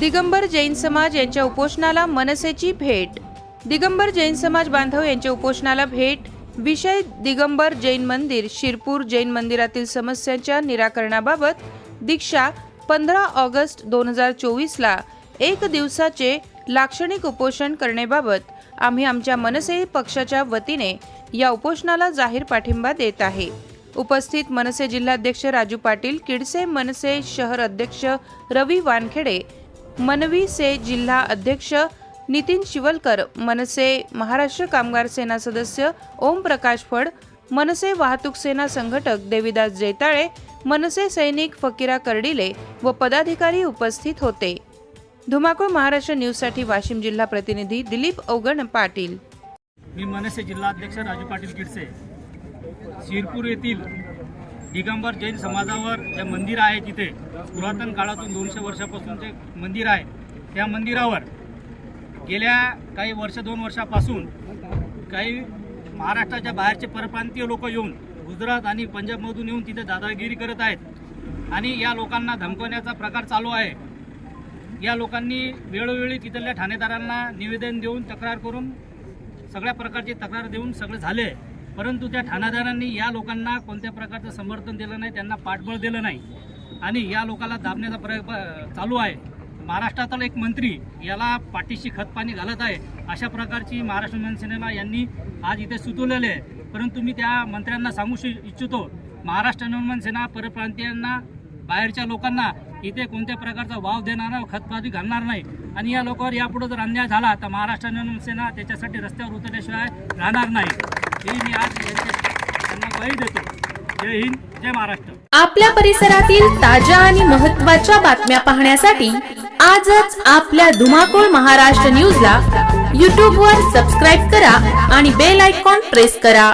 दिगंबर जैन समाज यांच्या उपोषणाला मनसेची भेट. दिगंबर जैन समाज बांधव यांच्या उपोषणाला भेट. विषय दिगंबर जैन मंदिर शिरपूर जैन मंदिरातील समस्यांच्या निराकरणाबाबत दीक्षा पंधरा ऑगस्ट दोन हजार चोवीसला. एक दिवसाचे लाक्षणिक उपोषण करण्याबाबत आम्ही आमच्या मनसे पक्षाच्या वतीने या उपोषणाला जाहीर पाठिंबा देत आहे. उपस्थित मनसे जिल्हाध्यक्ष राजू पाटील किडसे मनसे शहर अध्यक्ष रवी वानखेडे मनवी से जिल्हा अध्यक्ष नितीन शिवलकर मनसे महाराष्ट्र कामगार सेना सदस्य ओम प्रकाश फड मनसे वाहतूक सेना संघटक देविदास जैताळे मनसे सैनिक फकीरा कर्डिले व पदाधिकारी उपस्थित होते. धुमाकूळ महाराष्ट्र न्यूजसाठी वाशिम जिल्हा प्रतिनिधी दिलीप अवगण पाटील. मी मनसे जिल्हाध्यक्ष राजू पाटील किडसे. शिरपूर येथील दिगंबर जैन समाजावर जे मंदिर आहे तिथे पुरातन काळातून दोनशे वर्षापासून जे मंदिर आहे. त्या मंदिरावर गेल्या काही वर्ष दोन वर्षापासून काही महाराष्ट्राच्या बाहेरचे परप्रांतीय लोक येऊन गुजरात आणि पंजाबमधून येऊन तिथे दादागिरी करत आहेत आणि या लोकांना धमकवण्याचा प्रकार चालू आहे. या लोकांनी वेळोवेळी तिथल्या ठाणेदारांना निवेदन देऊन तक्रार करून सगळ्या प्रकारची तक्रार देऊन सगळं झाले. परंतु त्या ठाणादारांनी या लोकांना कोणत्या प्रकारचं समर्थन दिलं नाही त्यांना पाठबळ दिलं नाही. आणि या लोकाला दाबण्याचा प्रयत्न चालू आहे. महाराष्ट्रातला एक मंत्री याला पाठीशी खतपाणी घालत आहे. अशा प्रकारची महाराष्ट्र मनसेनेला यांनी आज इथे सुचवलेले आहे. परंतु मी त्या मंत्र्यांना सांगू इच्छितो महाराष्ट्र नवमन सेना परप्रांतीयांना बाहेरच्या लोकांना इथे कोणत्या प्रकारचा वाव देणार खतपाती घालणार नाही. आणि या लोकांवर यापुढे जर अन्याय झाला तर महाराष्ट्र जनसेना त्याच्यासाठी रस्त्यावर उतरल्याशिवाय राहणार नाही. ही मी आज त्यांना ग्वाही देतो. जय हिंद जय महाराष्ट्र. आपल्या परिसरातील ताज्या आणि महत्त्वाच्या बातम्या पाहण्यासाठी आजच आपल्या धुमाकूळ महाराष्ट्र न्यूजला यूट्यूबवर सबस्क्राईब करा आणि बेल आयकॉन प्रेस करा.